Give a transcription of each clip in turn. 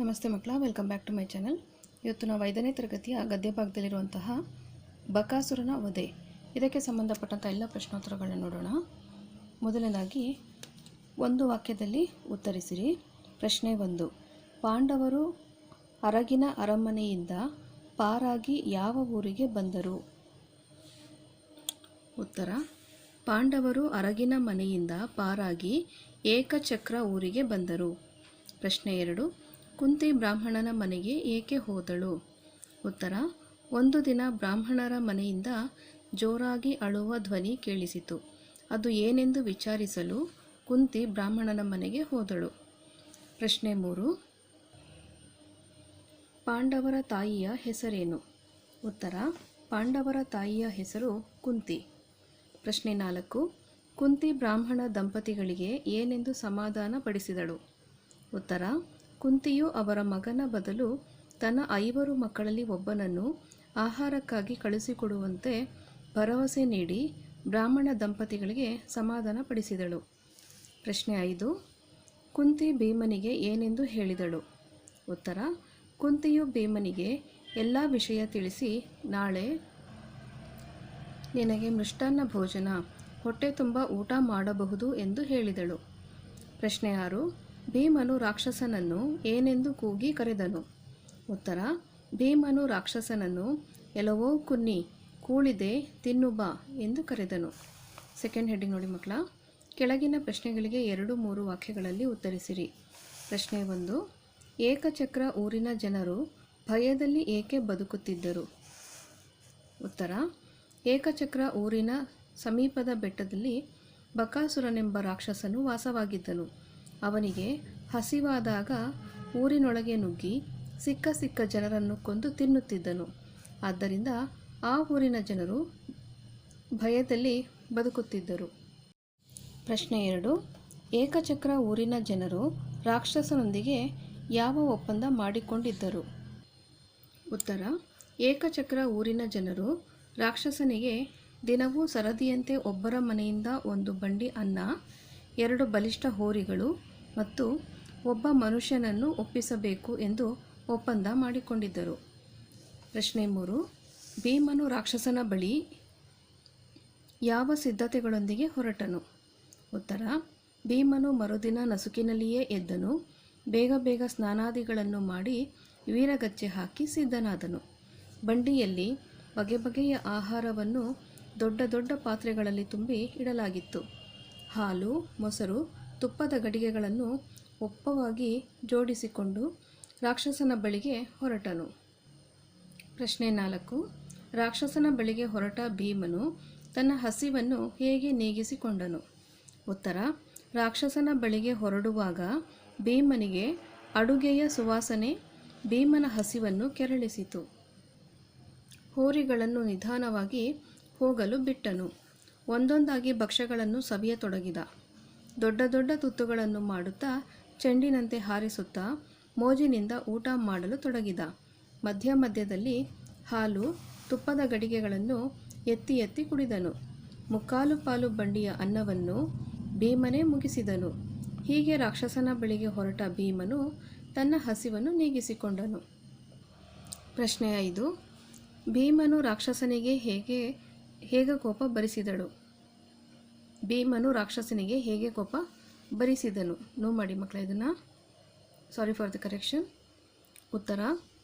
ನಮಸ್ತೆ ಮಕ್ಕಳ welcome back to my channel ಇವತ್ತು ನಾವು ಐದನೇ ತರಗತಿಯ ಗದ್ಯ ಭಾಗದಲ್ಲಿರುವಂತಹ ಬಕಾಸುರನ ವಧೆ. ಇದಕ್ಕೆ ಸಂಬಂಧಪಟ್ಟಂಥ ಎಲ್ಲ ಪ್ರಶ್ನೋತ್ತರಗಳನ್ನ ನೋಡೋಣ. ಮೊದಲನೇದಾಗಿ, ಒಂದು ವಾಕ್ಯದಲ್ಲಿ ಉತ್ತರಿಸಿರಿ. ಪ್ರಶ್ನೆ ಒಂದು, ಪಾಂಡವರು ಅರಗಿನ ಅರಮನೆಯಿಂದ ಪಾರಾಗಿ ಯಾವ ಊರಿಗೆ ಬಂದರು? ಉತ್ತರ, ಪಾಂಡವರು ಅರಗಿನ ಮನೆಯಿಂದ ಪಾರಾಗಿ ಏಕಚಕ್ರ ಊರಿಗೆ ಬಂದರು. ಪ್ರಶ್ನೆ ಎರಡು ಕುಂತಿ ಬ್ರಾಹ್ಮಣನ ಮನೆಗೆ ಏಕೆ ಹೋದಳು? ಉತ್ತರ, ಒಂದು ದಿನ ಬ್ರಾಹ್ಮಣರ ಮನೆಯಿಂದ ಜೋರಾಗಿ ಅಳುವ ಧ್ವನಿ ಕೇಳಿಸಿತು. ಅದು ಏನೆಂದು ವಿಚಾರಿಸಲು ಕುಂತಿ ಬ್ರಾಹ್ಮಣನ ಮನೆಗೆ ಹೋದಳು. ಪ್ರಶ್ನೆ ಮೂರು, ಪಾಂಡವರ ತಾಯಿಯ ಹೆಸರೇನು? ಉತ್ತರ, ಪಾಂಡವರ ತಾಯಿಯ ಹೆಸರು ಕುಂತಿ. ಪ್ರಶ್ನೆ ನಾಲ್ಕು, ಕುಂತಿ ಬ್ರಾಹ್ಮಣ ದಂಪತಿಗಳಿಗೆ ಏನೆಂದು ಸಮಾಧಾನ ಪಡಿಸಿದಳು ಉತ್ತರ ಕುಂತಿಯು ಅವರ ಮಗನ ಬದಲು ತನ್ನ ಐವರು ಮಕ್ಕಳಲ್ಲಿ ಒಬ್ಬನನ್ನು ಆಹಾರಕ್ಕಾಗಿ ಕಳುಹಿಸಿಕೊಡುವಂತೆ ಭರವಸೆ ನೀಡಿ ಬ್ರಾಹ್ಮಣ ದಂಪತಿಗಳಿಗೆ ಸಮಾಧಾನ ಪಡಿಸಿದಳು. ಪ್ರಶ್ನೆ ಐದು, ಕುಂತಿ ಭೀಮನಿಗೆ ಏನೆಂದು ಹೇಳಿದಳು? ಉತ್ತರ, ಕುಂತಿಯು ಭೀಮನಿಗೆ ಎಲ್ಲ ವಿಷಯ ತಿಳಿಸಿ, ನಾಳೆ ನಿನಗೆ ಮೃಷ್ಟಾನ್ನ ಭೋಜನ, ಹೊಟ್ಟೆ ತುಂಬ ಊಟ ಮಾಡಬಹುದು ಎಂದು ಹೇಳಿದಳು. ಪ್ರಶ್ನೆ ಆರು ಭೀಮನು ರಾಕ್ಷಸನನ್ನು ಏನೆಂದು ಕೂಗಿ ಕರೆದನು. ಉತ್ತರ, ಭೀಮನು ರಾಕ್ಷಸನನ್ನು, ಎಲ್ಲವೋ ಕುನ್ನಿ, ಕೂಳಿದೆ, ತಿನ್ನು ಬಾ ಎಂದು ಕರೆದನು. ಸೆಕೆಂಡ್ ಹೆಡ್ಡಿಂಗ್ ನೋಡಿ ಮಕ್ಕಳ, ಕೆಳಗಿನ ಪ್ರಶ್ನೆಗಳಿಗೆ ಎರಡು ಮೂರು ವಾಕ್ಯಗಳಲ್ಲಿ ಉತ್ತರಿಸಿರಿ. ಪ್ರಶ್ನೆ ಒಂದು, ಏಕಚಕ್ರ ಊರಿನ ಜನರು ಭಯದಲ್ಲಿ ಏಕೆ ಬದುಕುತ್ತಿದ್ದರು? ಉತ್ತರ, ಏಕಚಕ್ರ ಊರಿನ ಸಮೀಪದ ಬೆಟ್ಟದಲ್ಲಿ ಬಕಾಸುರನೆಂಬ ರಾಕ್ಷಸನು ವಾಸವಾಗಿದ್ದನು. ಅವನಿಗೆ ಹಸಿವಾದಾಗ ಊರಿನೊಳಗೆ ನುಗ್ಗಿ ಸಿಕ್ಕ ಸಿಕ್ಕ ಜನರನ್ನು ಕೊಂದು ತಿನ್ನುತ್ತಿದ್ದನು. ಆದ್ದರಿಂದ ಆ ಊರಿನ ಜನರು ಭಯದಲ್ಲಿ ಬದುಕುತ್ತಿದ್ದರು. ಪ್ರಶ್ನೆ ಎರಡು. ಏಕಚಕ್ರ ಊರಿನ ಜನರು ರಾಕ್ಷಸನೊಂದಿಗೆ ಯಾವ ಒಪ್ಪಂದ ಮಾಡಿಕೊಂಡಿದ್ದರು? ಉತ್ತರ. ಏಕಚಕ್ರ ಊರಿನ ಜನರು ರಾಕ್ಷಸನಿಗೆ ದಿನವೂ ಸರದಿಯಂತೆ ಒಬ್ಬರ ಮನೆಯಿಂದ ಒಂದು ಬಂಡಿ ಅನ್ನ, ಎರಡು ಬಲಿಷ್ಠ ಹೋರಿಗಳು ಮತ್ತು ಒಬ್ಬ ಮನುಷ್ಯನನ್ನು ಒಪ್ಪಿಸಬೇಕು ಎಂದು ಒಪ್ಪಂದ ಮಾಡಿಕೊಂಡಿದ್ದರು. ಪ್ರಶ್ನೆ ಮೂರು, ಭೀಮನು ರಾಕ್ಷಸನ ಬಳಿ ಯಾವ ಸಿದ್ಧತೆಗಳೊಂದಿಗೆ ಹೊರಟನು? ಉತ್ತರ, ಭೀಮನು ಮರುದಿನ ನಸುಕಿನಲ್ಲಿಯೇ ಎದ್ದನು. ಬೇಗ ಬೇಗ ಸ್ನಾನಾದಿಗಳನ್ನು ಮಾಡಿ ವೀರಗಚ್ಚೆ ಹಾಕಿ ಸಿದ್ಧನಾದನು. ಬಂಡಿಯಲ್ಲಿ ಬಗೆ ಬಗೆಯ ಆಹಾರವನ್ನು ದೊಡ್ಡ ದೊಡ್ಡ ಪಾತ್ರೆಗಳಲ್ಲಿ ತುಂಬಿ ಇಡಲಾಗಿತ್ತು. ಹಾಲು, ಮೊಸರು ತುಪ್ಪದ ಗಡಿಗೆಗಳನ್ನು ಒಪ್ಪವಾಗಿ ಜೋಡಿಸಿಕೊಂಡು ರಾಕ್ಷಸನ ಬಳಿಗೆ ಹೊರಟನು. ಪ್ರಶ್ನೆ ನಾಲ್ಕು. ರಾಕ್ಷಸನ ಬಳಿಗೆ ಹೊರಟ ಭೀಮನು ತನ್ನ ಹಸಿವನ್ನು ಹೇಗೆ ನೀಗಿಸಿಕೊಂಡನು? ಉತ್ತರ. ರಾಕ್ಷಸನ ಬಳಿಗೆ ಹೊರಡುವಾಗ ಭೀಮನಿಗೆ ಅಡುಗೆಯ ಸುವಾಸನೆ ಭೀಮನ ಹಸಿವನ್ನು ಕೆರಳಿಸಿತು. ಹೋರಿಗಳನ್ನು ನಿಧಾನವಾಗಿ ಹೋಗಲು ಬಿಟ್ಟನು. ಒಂದೊಂದಾಗಿ ಭಕ್ಷ್ಯಗಳನ್ನು ಸವಿಯತೊಡಗಿದ. ದೊಡ್ಡ ದೊಡ್ಡ ತುತ್ತುಗಳನ್ನು ಮಾಡುತ್ತಾ ಚೆಂಡಿನಂತೆ ಹಾರಿಸುತ್ತಾ ಮೋಜಿನಿಂದ ಊಟ ಮಾಡಲು ತೊಡಗಿದ. ಮಧ್ಯ ಮಧ್ಯದಲ್ಲಿ ಹಾಲು, ತುಪ್ಪದ ಗಡಿಗೆಗಳನ್ನು ಎತ್ತಿ ಎತ್ತಿ ಕುಡಿದನು. ಮುಕ್ಕಾಲು ಪಾಲು ಬಂಡಿಯ ಅನ್ನವನ್ನು ಭೀಮನೇ ಮುಗಿಸಿದನು. ಹೀಗೆ ರಾಕ್ಷಸನ ಬಳಿಗೆ ಹೊರಟ ಭೀಮನು ತನ್ನ ಹಸಿವನ್ನು ನೀಗಿಸಿಕೊಂಡನು. ಪ್ರಶ್ನೆ ಐದು. ಭೀಮನು ರಾಕ್ಷಸನಿಗೆ ಹೇಗೆ ಹೇಗೆ ಕೋಪ ಭರಿಸಿದಳು ಭೀಮನು ರಾಕ್ಷಸನಿಗೆ ಹೇಗೆ ಕೋಪ ಬರಿಸಿದನು ನೋ ಮಾಡಿ ಮಕ್ಕಳ, ಇದನ್ನು ಸಾರಿ ಫಾರ್ ದ ಕರೆಕ್ಷನ್ ಉತ್ತರ,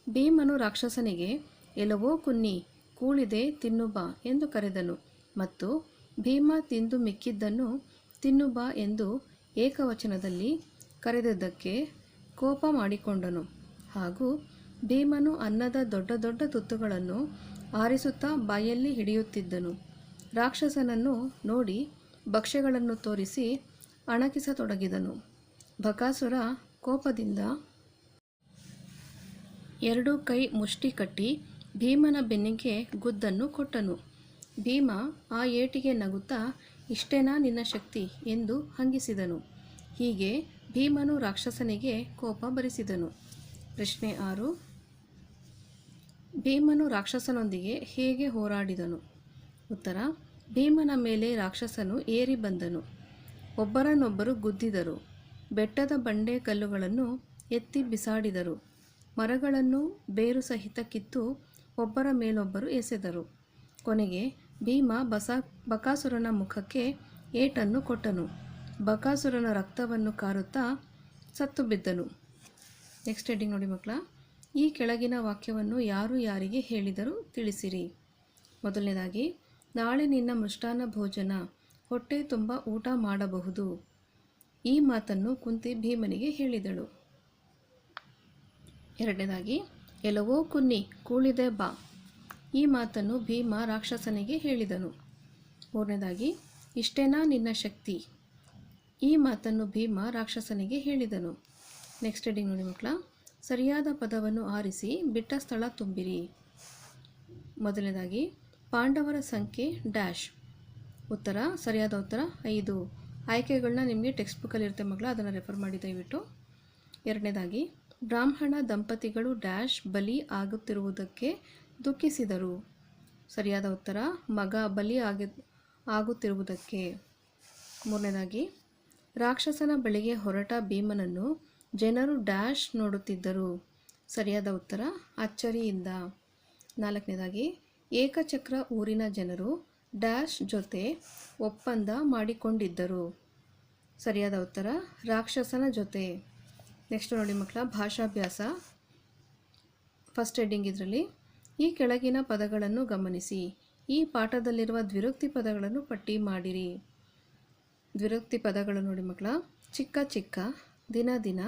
ಭೀಮನು ರಾಕ್ಷಸನಿಗೆ, ಎಲ್ಲವೋ ಕುನ್ನಿ, ಕೂಳಿದೆ, ತಿನ್ನು ಬಾ ಎಂದು ಕರೆದನು. ಮತ್ತು ಭೀಮ ತಿಂದು ಮಿಕ್ಕಿದ್ದನ್ನು ತಿನ್ನು ಬಾ ಎಂದು ಏಕವಚನದಲ್ಲಿ ಕರೆದದ್ದಕ್ಕೆ ಕೋಪ ಮಾಡಿಕೊಂಡನು. ಹಾಗೂ ಭೀಮನು ಅನ್ನದ ದೊಡ್ಡ ದೊಡ್ಡ ತುತ್ತುಗಳನ್ನು ಆರಿಸುತ್ತಾ ಬಾಯಲ್ಲಿ ಹಿಡಿಯುತ್ತಿದ್ದನು. ರಾಕ್ಷಸನನ್ನು ನೋಡಿ ಭಕ್ಷ್ಯಗಳನ್ನು ತೋರಿಸಿ ಅಣಕಿಸತೊಡಗಿದನು. ಬಕಾಸುರ ಕೋಪದಿಂದ ಎರಡು ಕೈ ಮುಷ್ಟಿ ಕಟ್ಟಿ ಭೀಮನ ಬೆನ್ನಿಗೆ ಗುದ್ದನ್ನು ಕೊಟ್ಟನು. ಭೀಮ ಆ ಏಟಿಗೆ ನಗುತ್ತಾ, ಇಷ್ಟೇನಾ ನಿನ್ನ ಶಕ್ತಿ? ಎಂದು ಹಂಗಿಸಿದನು. ಹೀಗೆ ಭೀಮನು ರಾಕ್ಷಸನಿಗೆ ಕೋಪ ಭರಿಸಿದನು ಪ್ರಶ್ನೆ ಆರು. ಭೀಮನು ರಾಕ್ಷಸನೊಂದಿಗೆ ಹೇಗೆ ಹೋರಾಡಿದನು? ಉತ್ತರ ಭೀಮನ ಮೇಲೆ ರಾಕ್ಷಸನು ಏರಿ ಬಂದನು. ಒಬ್ಬರನ್ನೊಬ್ಬರು ಗುದ್ದಿದರು. ಬೆಟ್ಟದ ಬಂಡೆ ಕಲ್ಲುಗಳನ್ನು ಎತ್ತಿ ಬಿಸಾಡಿದರು. ಮರಗಳನ್ನು ಬೇರು ಸಹಿತ ಕಿತ್ತು ಒಬ್ಬರ ಮೇಲೊಬ್ಬರು ಎಸೆದರು. ಕೊನೆಗೆ ಭೀಮ ಬಸ ಬಕಾಸುರನ ಮುಖಕ್ಕೆ ಏಟನ್ನು ಕೊಟ್ಟನು. ಬಕಾಸುರನ ರಕ್ತವನ್ನು ಕಾರುತ್ತಾ ಸತ್ತು ಬಿದ್ದನು. ನೆಕ್ಸ್ಟ್ ಹೆಡ್ಡಿಂಗ್ ನೋಡಿ ಮಕ್ಕಳ. ಈ ಕೆಳಗಿನ ವಾಕ್ಯವನ್ನು ಯಾರು ಯಾರಿಗೆ ಹೇಳಿದರು ತಿಳಿಸಿರಿ. ಮೊದಲನೇದಾಗಿ ನಾಳೆ ನಿನ್ನ ಮೃಷ್ಟಾನ್ನ ಭೋಜನ, ಹೊಟ್ಟೆ ತುಂಬ ಊಟ ಮಾಡಬಹುದು. ಈ ಮಾತನ್ನು ಕುಂತಿ ಭೀಮನಿಗೆ ಹೇಳಿದಳು. ಎರಡನೇದಾಗಿ, ಎಲ್ಲವೋ ಕುನ್ನಿ, ಕೂಳಿದೆ ಬಾ. ಈ ಮಾತನ್ನು ಭೀಮ ರಾಕ್ಷಸನಿಗೆ ಹೇಳಿದನು. ಮೂರನೇದಾಗಿ, ಇಷ್ಟೇನಾ ನಿನ್ನ ಶಕ್ತಿ? ಈ ಮಾತನ್ನು ಭೀಮ ರಾಕ್ಷಸನಿಗೆ ಹೇಳಿದನು. ನೆಕ್ಸ್ಟ್ ಹೆಡಿಂಗ್ ನೋಡಿ ಮಕ್ಕಳ, ಸರಿಯಾದ ಪದವನ್ನು ಆರಿಸಿ ಬಿಟ್ಟ ಸ್ಥಳ ತುಂಬಿರಿ. ಮೊದಲನೇದಾಗಿ ಪಾಂಡವರ ಸಂಖ್ಯೆ ಡ್ಯಾಶ್. ಉತ್ತರ, ಸರಿಯಾದ ಉತ್ತರ, ಐದು. ಆಯ್ಕೆಗಳನ್ನ ನಿಮಗೆ ಟೆಕ್ಸ್ಟ್ ಬುಕ್ಕಲ್ಲಿ ಇರುತ್ತೆ ಮಗಳು, ಅದನ್ನು ರೆಫರ್ ಮಾಡಿ ದಯವಿಟ್ಟು. ಎರಡನೇದಾಗಿ, ಬ್ರಾಹ್ಮಣ ದಂಪತಿಗಳು ಡ್ಯಾಶ್ ಬಲಿ ಆಗುತ್ತಿರುವುದಕ್ಕೆ ದುಃಖಿಸಿದರು. ಸರಿಯಾದ ಉತ್ತರ, ಮಗ ಬಲಿ ಆಗಿ, ಆಗುತ್ತಿರುವುದಕ್ಕೆ. ಮೂರನೇದಾಗಿ, ರಾಕ್ಷಸನ ಬಳಿಗೆ ಹೊರಟ ಭೀಮನನ್ನು ಜನರು ಡ್ಯಾಶ್ ನೋಡುತ್ತಿದ್ದರು. ಸರಿಯಾದ ಉತ್ತರ, ಅಚ್ಚರಿಯಿಂದ. ನಾಲ್ಕನೇದಾಗಿ ಏಕಚಕ್ರ ಊರಿನ ಜನರು ಡ್ಯಾಶ್ ಜೊತೆ ಒಪ್ಪಂದ ಮಾಡಿಕೊಂಡಿದ್ದರು. ಸರಿಯಾದ ಉತ್ತರ, ರಾಕ್ಷಸನ ಜೊತೆ. ನೆಕ್ಸ್ಟ್ ನೋಡಿ ಮಕ್ಕಳ, ಭಾಷಾಭ್ಯಾಸ. ಫಸ್ಟ್ ಹೆಡ್ಡಿಂಗ್ ಇದರಲ್ಲಿ, ಈ ಕೆಳಗಿನ ಪದಗಳನ್ನು ಗಮನಿಸಿ. ಈ ಪಾಠದಲ್ಲಿರುವ ದ್ವಿರುಕ್ತಿ ಪದಗಳನ್ನು ಪಟ್ಟಿ ಮಾಡಿರಿ. ದ್ವಿರುಕ್ತಿ ಪದಗಳು ನೋಡಿ ಮಕ್ಕಳ, ಚಿಕ್ಕ ಚಿಕ್ಕ, ದಿನ ದಿನ,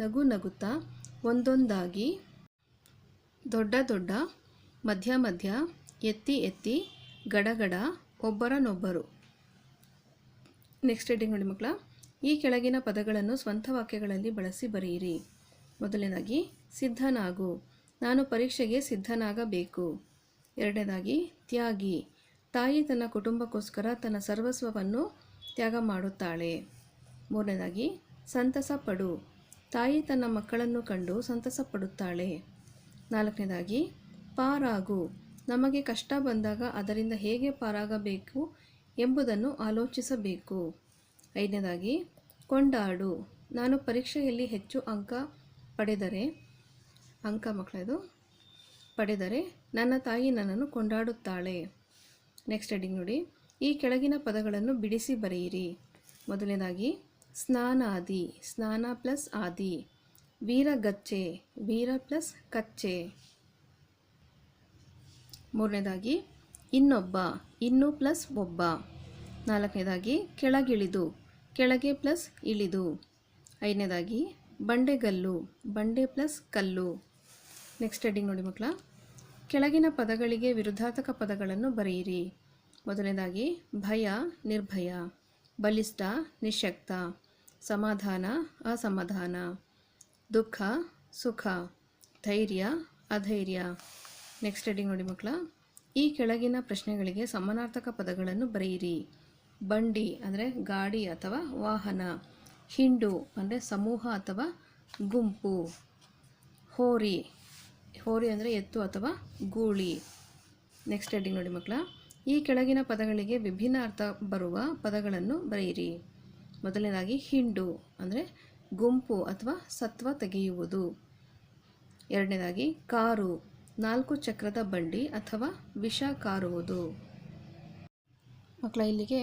ನಗು ನಗುತ್ತಾ, ಒಂದೊಂದಾಗಿ, ದೊಡ್ಡ ದೊಡ್ಡ, ಮಧ್ಯ ಮಧ್ಯ ಎತ್ತಿ ಎತ್ತಿ ಗಡಗಡ ಒಬ್ಬರನೊಬ್ಬರು ನೆಕ್ಸ್ಟ್ ಹೇಳಿ ನೋಡಿ ಮಕ್ಕಳ. ಈ ಕೆಳಗಿನ ಪದಗಳನ್ನು ಸ್ವಂತ ವಾಕ್ಯಗಳಲ್ಲಿ ಬಳಸಿ ಬರೆಯಿರಿ. ಮೊದಲನೇದಾಗಿ, ಸಿದ್ಧನಾಗು. ನಾನು ಪರೀಕ್ಷೆಗೆ ಸಿದ್ಧನಾಗಬೇಕು. ಎರಡನೇದಾಗಿ, ತ್ಯಾಗಿ. ತಾಯಿ ತನ್ನ ಕುಟುಂಬಕ್ಕೋಸ್ಕರ ತನ್ನ ಸರ್ವಸ್ವವನ್ನು ತ್ಯಾಗ ಮಾಡುತ್ತಾಳೆ. ಮೂರನೇದಾಗಿ ಸಂತಸ ಪಡು ತಾಯಿ ತನ್ನ ಮಕ್ಕಳನ್ನು ಕಂಡು ಸಂತಸ ಪಡುತ್ತಾಳೆ ನಾಲ್ಕನೇದಾಗಿ, ಪಾರಾಗು. ನಮಗೆ ಕಷ್ಟ ಬಂದಾಗ ಅದರಿಂದ ಹೇಗೆ ಪಾರಾಗಬೇಕು ಎಂಬುದನ್ನು ಆಲೋಚಿಸಬೇಕು. ಐದನೇದಾಗಿ, ಕೊಂಡಾಡು. ನಾನು ಪರೀಕ್ಷೆಯಲ್ಲಿ ಹೆಚ್ಚು ಅಂಕ ಪಡೆದರೆ, ಅಂಕ ಮಕ್ಕಳದು ಪಡೆದರೆ ನನ್ನ ತಾಯಿ ನನ್ನನ್ನು ಕೊಂಡಾಡುತ್ತಾಳೆ. ನೆಕ್ಸ್ಟ್ ಹೆಡಿಂಗ್ ನೋಡಿ. ಈ ಕೆಳಗಿನ ಪದಗಳನ್ನು ಬಿಡಿಸಿ ಬರೆಯಿರಿ. ಮೊದಲನೇದಾಗಿ, ಸ್ನಾನಾದಿ. ಸ್ನಾನ ಪ್ಲಸ್ ಆದಿ. ವೀರಗಚ್ಚೆ. ವೀರ ಪ್ಲಸ್ ಕಚ್ಚೆ. ಮೂರನೇದಾಗಿ, ಇನ್ನೊಬ್ಬ, ಇನ್ನು ಪ್ಲಸ್ ಒಬ್ಬ. ನಾಲ್ಕನೇದಾಗಿ, ಕೆಳಗಿಳಿದು, ಕೆಳಗೆ ಪ್ಲಸ್ ಇಳಿದು. ಐದನೇದಾಗಿ, ಬಂಡೆಗಲ್ಲು, ಬಂಡೆ ಪ್ಲಸ್ ಕಲ್ಲು. ನೆಕ್ಸ್ಟ್ ಹೆಡ್ಡಿಂಗ್ ನೋಡಿ ಮಕ್ಕಳ. ಕೆಳಗಿನ ಪದಗಳಿಗೆ ವಿರುದ್ಧಾರ್ಥಕ ಪದಗಳನ್ನು ಬರೆಯಿರಿ. ಮೊದಲನೇದಾಗಿ, ಭಯ, ನಿರ್ಭಯ. ಬಲಿಷ್ಠ, ನಿಶಕ್ತ. ಸಮಾಧಾನ, ಅಸಮಾಧಾನ. ದುಃಖ, ಸುಖ. ಧೈರ್ಯ, ಅಧೈರ್ಯ. ನೆಕ್ಸ್ಟ್ ಹೆಡಿಂಗ್ ನೋಡಿ ಮಕ್ಕಳ. ಈ ಕೆಳಗಿನ ಪ್ರಶ್ನೆಗಳಿಗೆ ಸಮಾನಾರ್ಥಕ ಪದಗಳನ್ನು ಬರೆಯಿರಿ. ಬಂಡಿ ಅಂದರೆ ಗಾಡಿ ಅಥವಾ ವಾಹನ. ಹಿಂಡು ಅಂದರೆ ಸಮೂಹ ಅಥವಾ ಗುಂಪು. ಹೋರಿ. ಹೋರಿ ಅಂದರೆ ಎತ್ತು ಅಥವಾ ಗೂಳಿ. ನೆಕ್ಸ್ಟ್ ಹೆಡಿಂಗ್ ನೋಡಿ ಮಕ್ಕಳ. ಈ ಕೆಳಗಿನ ಪದಗಳಿಗೆ ವಿಭಿನ್ನ ಅರ್ಥ ಬರುವ ಪದಗಳನ್ನು ಬರೆಯಿರಿ. ಮೊದಲನೇದಾಗಿ ಹಿಂಡು ಅಂದರೆ ಗುಂಪು ಅಥವಾ ಸತ್ವ ತೆಗೆಯುವುದು. ಎರಡನೇದಾಗಿ ಕಾರು. ನಾಲ್ಕು ಚಕ್ರದ ಬಂಡಿ ಅಥವಾ ವಿಷ ಕಾರುವುದು. ಮಕ್ಕಳ, ಇಲ್ಲಿಗೆ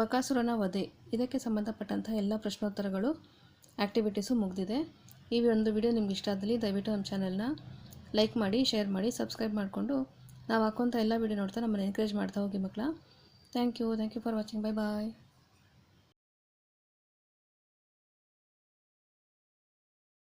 ಬಕಾಸುರನ ವಧೆ. ಇದಕ್ಕೆ ಸಂಬಂಧಪಟ್ಟಂತಹ ಎಲ್ಲ ಪ್ರಶ್ನೋತ್ತರಗಳು ಆ್ಯಕ್ಟಿವಿಟೀಸು ಮುಗಿದಿದೆ. ಈ ಒಂದು ವಿಡಿಯೋ ನಿಮ್ಗೆ ಇಷ್ಟ ಆದಲ್ಲಿ ದಯವಿಟ್ಟು ನಮ್ಮ ಚಾನಲ್ನ ಲೈಕ್ ಮಾಡಿ, ಶೇರ್ ಮಾಡಿ, ಸಬ್ಸ್ಕ್ರೈಬ್ ಮಾಡಿಕೊಂಡು ನಾವು ಹಾಕುವಂಥ ಎಲ್ಲ ವಿಡಿಯೋ ನೋಡ್ತಾ ನಮ್ಮನ್ನು ಎನ್ಕರೇಜ್ ಮಾಡ್ತಾ ಹೋಗಿ ಮಕ್ಕಳ. Thank you thank you for watching. Bye bye